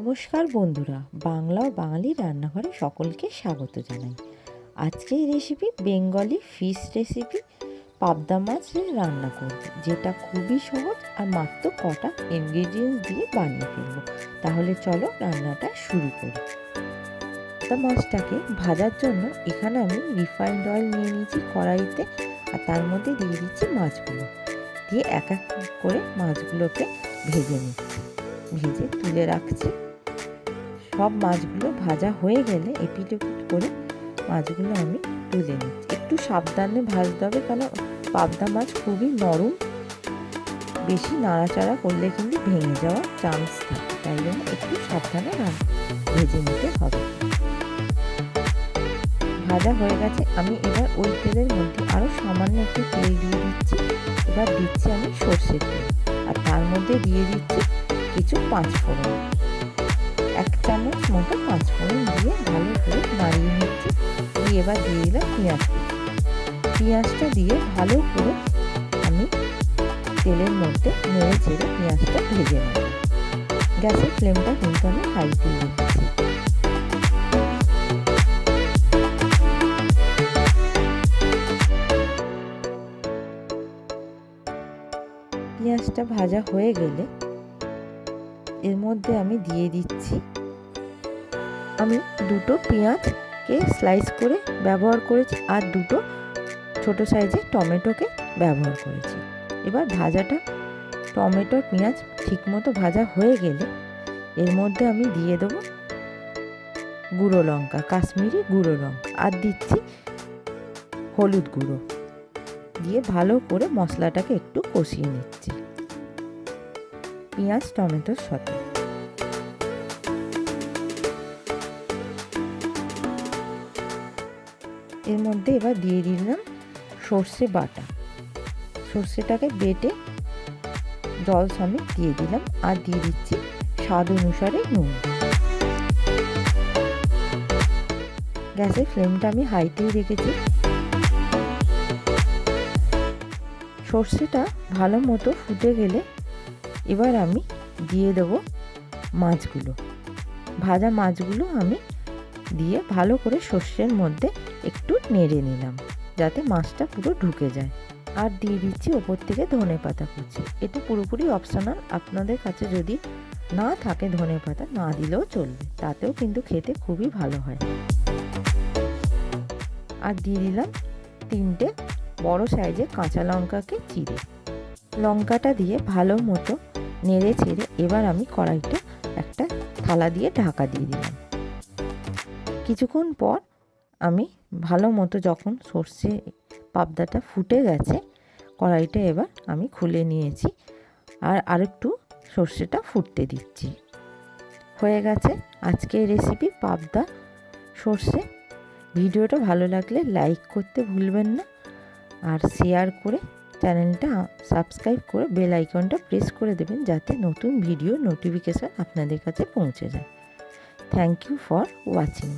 নমস্কার বন্ধুরা, বাংলা ও বাঙালি রান্নাঘরে সকলকে স্বাগত জানাই। আজকের রেসিপি বেঙ্গলি ফিশ রেসিপি পাবদা মাছ রান্না করব, যেটা খুবই সহজ আর মাত্র কটা ইনগ্রিডিয়েন্টস দিয়ে বানিয়ে ফেলব। তাহলে চলো রান্নাটা শুরু করি। পাবদা মাছটাকে ভাজার জন্য এখানে আমি রিফাইন্ড অয়েল নিয়ে নিয়েছি কড়াইতে, আর তার মধ্যে দিয়ে দিচ্ছি মাছগুলো। দিয়ে এক এক করে মাছগুলোকে ভেজে নিচ্ছি। ভেজে তুলে রাখছি। সব মাছগুলো ভাজা হয়ে গেলে এপিট ওপিট করে মাছগুলো আমি তুলে নিচ্ছি। একটু সাবধানে ভাজতে হবে কারণ পাবদা মাছ খুবই নরম, বেশি নাড়াচাড়া করলে কিন্তু ভেঙে যাওয়ার চান্স থাকে। তাই জন্য একটু সাবধানে ভেজে নিতে হবে। ভাজা হয়ে গেছে। আমি এবার ওই তেলের মধ্যে আরও সামান্য একটু তেল দিয়ে দিচ্ছি। এবার দিচ্ছি আমি সর্ষের তেল। আর তার মধ্যে দিয়ে দিচ্ছি কিছু পাঁচ ফোড়ন এক চামচ মতো পাঁচ ফোড়ন দিয়ে ভালো করে নাড়িয়ে নিচ্ছি। দিয়ে এবার দিয়ে দিলাম পেঁয়াজ। পেঁয়াজটা দিয়ে ভালো করে আমি তেলের মধ্যে নেড়ে চেড়ে পেঁয়াজটা ভেজে নেব। গ্যাসের ফ্লেমটা কিন্তু আমি হাইতে দিচ্ছি। পেঁয়াজটা ভাজা হয়ে গেলে এর মধ্যে আমি দিয়ে দিচ্ছি। আমি দুটো পেঁয়াজকে স্লাইস করে ব্যবহার করেছি আর দুটো ছোট সাইজের টমেটোকে ব্যবহার করেছি। এবার ভাজাটা টমেটো পেঁয়াজ ঠিকমতো ভাজা হয়ে গেলে এর মধ্যে আমি দিয়ে দেবো গুঁড়ো লঙ্কা, কাশ্মীরি গুঁড়ো লঙ্কা আর দিচ্ছি হলুদ গুঁড়ো। দিয়ে ভালো করে মশলাটাকে একটু কষিয়ে নিচ্ছি। পেঁয়াজ টমেটোর সাথে এর মধ্যে এবার দিয়ে দিলাম সর্ষে বাটা। সর্ষেটাকে বেটে জল সমেত দিয়ে দিলাম আর দিয়ে দিচ্ছি স্বাদ অনুসারে নুন। গ্যাসের ফ্লেমটা আমি হাইতেই রেখেছি। সর্ষেটা ভালো মতো ফুটে গেলে এবার আমি দিয়ে দেব মাছগুলো। ভাজা মাছগুলো আমি দিয়ে ভালো করে সর্ষের মধ্যে একটু নেড়ে নিলাম, যাতে মাছটা পুরো ঢুকে যায়। আর দিয়ে দিচ্ছি ওপর থেকে ধনে পাতা কুচি। এটা পুরোপুরি অপশনাল আপনাদের কাছে যদি না থাকে ধনে পাতা, না দিলেও চলবে। তাতেও কিন্তু খেতে খুবই ভালো হয়। আর দিয়ে দিলাম তিনটে বড় সাইজের কাঁচা লঙ্কাকে চিড়ে। লঙ্কাটা দিয়ে ভালো মতো নেড়ে ছেড়ে এবার আমি কড়াইটা একটা থালা দিয়ে ঢাকা দিয়ে দিলাম। কিছুক্ষণ পর আমি ভালো মতো যখন সর্ষে পাবদাটা ফুটে গেছে, কড়াইটা এবার আমি খুলে নিয়েছি আর আরেকটু সর্ষেটা ফুটতে দিচ্ছি। হয়ে গেছে আজকে রেসিপি পাবদা সর্ষে। ভিডিওটা ভালো লাগলে লাইক করতে ভুলবেন না আর শেয়ার করে চ্যানেলটা সাবস্ক্রাইব করে বেল আইকনটা প্রেস করে দেবেন যাতে নতুন ভিডিও নোটিফিকেশান আপনাদের কাছে পৌঁছে যায়। Thank you for watching